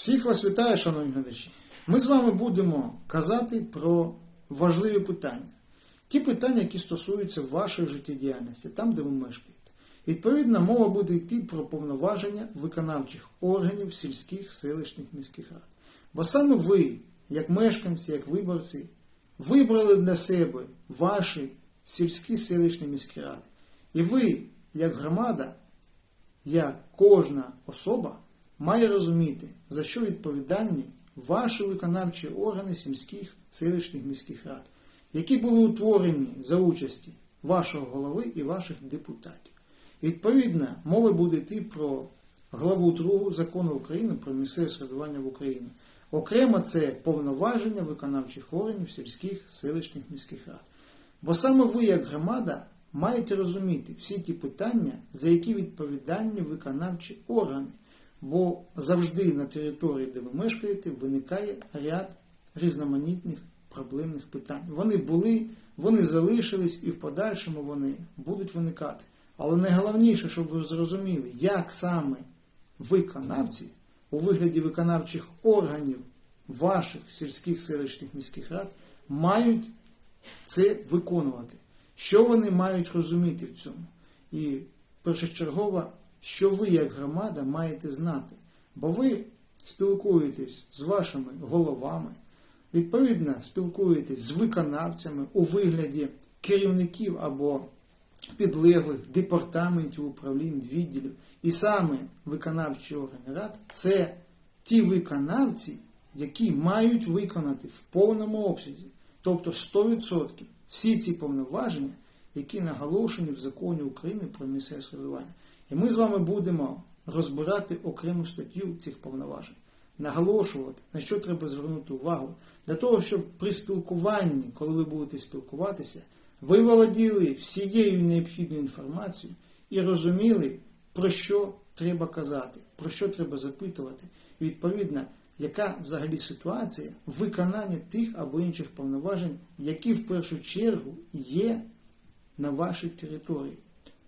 Всіх вас вітаю, шановні глядачі. Ми з вами будемо казати про важливі питання. Ті питання, які стосуються вашої життєдіяльності, там, де ви мешкаєте. Відповідно, мова буде йти про повноваження виконавчих органів сільських, селищних міських рад. Бо саме ви, як мешканці, як виборці, вибрали для себе ваші сільські селищні міські ради. І ви, як громада, як кожна особа має розуміти, за що відповідальні ваші виконавчі органи сільських, селищних міських рад, які були утворені за участі вашого голови і ваших депутатів. Відповідно, мова буде йти про главу 2 закону України про місцеве самоврядування в Україні. Окремо це повноваження виконавчих органів сільських, селищних міських рад. Бо саме ви, як громада, маєте розуміти всі ті питання, за які відповідальні виконавчі органи. Бо завжди на території, де ви мешкаєте, виникає ряд різноманітних проблемних питань. Вони були, вони залишились і в подальшому вони будуть виникати. Але найголовніше, щоб ви зрозуміли, як саме виконавці у вигляді виконавчих органів ваших сільських селищних міських рад мають це виконувати. Що вони мають розуміти в цьому? І першочергово, що ви, як громада, маєте знати. Бо ви спілкуєтесь з вашими головами, відповідно, спілкуєтесь з виконавцями у вигляді керівників або підлеглих департаментів, управлінь, відділів. І саме виконавчі органи рад це ті виконавці, які мають виконати в повному обсязі, тобто 100% всі ці повноваження, які наголошені в законі України про місцеве самоврядування. І ми з вами будемо розбирати окрему статтю цих повноважень, наголошувати, на що треба звернути увагу, для того, щоб при спілкуванні, коли ви будете спілкуватися, ви володіли всією необхідною інформацією і розуміли, про що треба казати, про що треба запитувати, і відповідно, яка взагалі ситуація виконання тих або інших повноважень, які в першу чергу є на вашій території,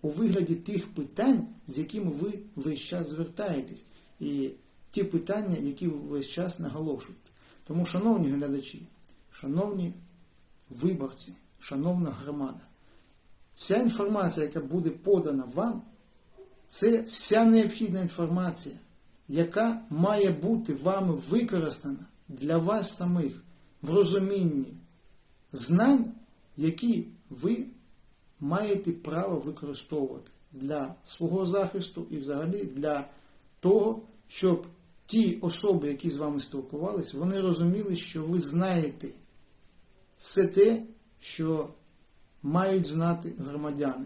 у вигляді тих питань, з якими ви весь час звертаєтесь, і ті питання, які ви весь час наголошуєте. Тому, шановні глядачі, шановні виборці, шановна громада, вся інформація, яка буде подана вам, це вся необхідна інформація, яка має бути вами використана для вас самих в розумінні знань, які ви маєте право використовувати для свого захисту і взагалі для того, щоб ті особи, які з вами спілкувалися, вони розуміли, що ви знаєте все те, що мають знати громадяни.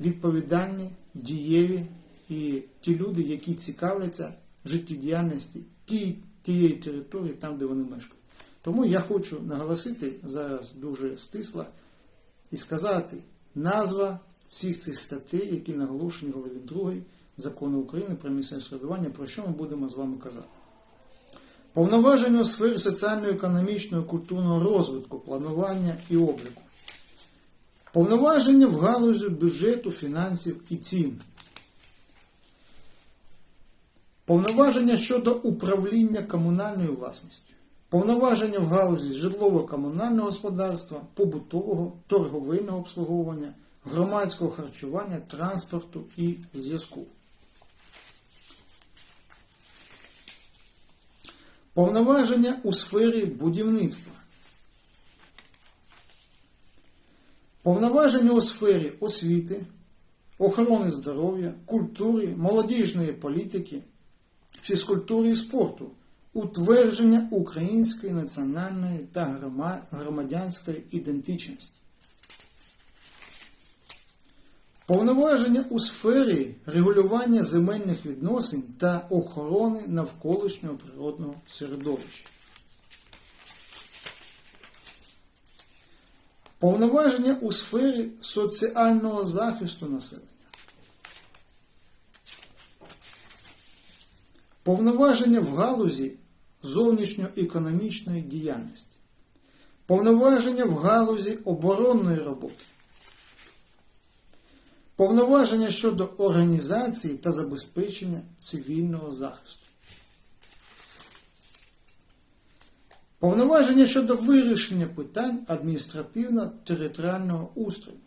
Відповідальні, дієві і ті люди, які цікавляться життєдіяльності ті, тієї території, там, де вони мешкають. Тому я хочу наголосити зараз дуже стисло і сказати назва всіх цих статей, які наголошені в голові 2 закону України про місцеве самоврядування, про що ми будемо з вами казати. Повноваження у сфері соціально-економічного культурного розвитку, планування і обліку. Повноваження в галузі бюджету, фінансів і цін. Повноваження щодо управління комунальною власністю. Повноваження в галузі житлово-комунального господарства, побутового, торговельного обслуговування, громадського харчування, транспорту і зв'язку. Повноваження у сфері будівництва. Повноваження у сфері освіти, охорони здоров'я, культури, молодіжної політики, фізкультури і спорту, утвердження української національної та громадянської ідентичності. Повноваження у сфері регулювання земельних відносин та охорони навколишнього природного середовища. Повноваження у сфері соціального захисту населення. Повноваження в галузі зовнішньоекономічної діяльності. Повноваження в галузі оборонної роботи. Повноваження щодо організації та забезпечення цивільного захисту. Повноваження щодо вирішення питань адміністративно-територіального устрою.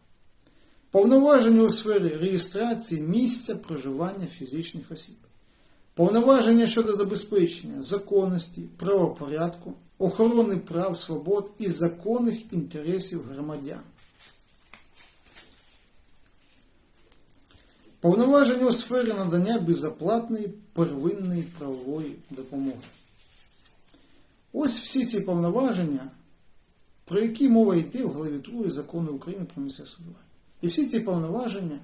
Повноваження у сфері реєстрації місця проживання фізичних осіб. Повноваження щодо забезпечення законності, правопорядку, охорони прав, свобод і законних інтересів громадян. Повноваження у сфері надання безоплатної первинної правової допомоги. Ось всі ці повноваження, про які мова йде в главі 2 закону України про місцеве самоврядування. І всі ці повноваження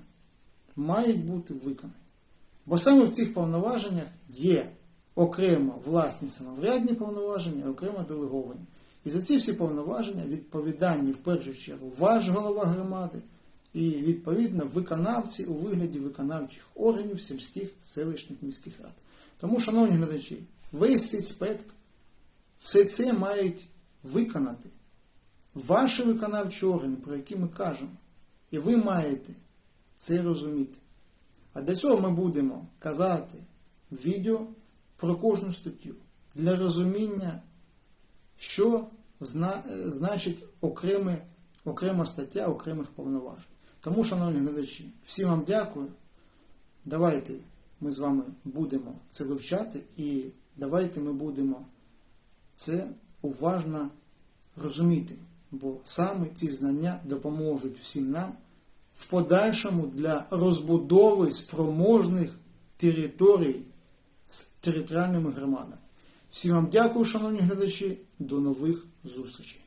мають бути виконані. Бо саме в цих повноваженнях є окремо власні самоврядні повноваження, окремо делеговані. І за ці всі повноваження відповідальні в першу чергу ваш голова громади і відповідно виконавці у вигляді виконавчих органів сільських селищних міських рад. Тому, шановні глядачі, весь цей спектр, все це мають виконати ваші виконавчі органи, про які ми кажемо. І ви маєте це розуміти. А для цього ми будемо казати відео про кожну статтю для розуміння, що зна, е, значить окреме, окрема стаття окремих повноважень. Тому, шановні глядачі, всім вам дякую. Давайте ми з вами будемо це вивчати і давайте ми будемо це уважно розуміти, бо саме ці знання допоможуть всім нам в подальшому для розбудови спроможних територій з територіальними громадами. Всім вам дякую, шановні глядачі, до нових зустрічей.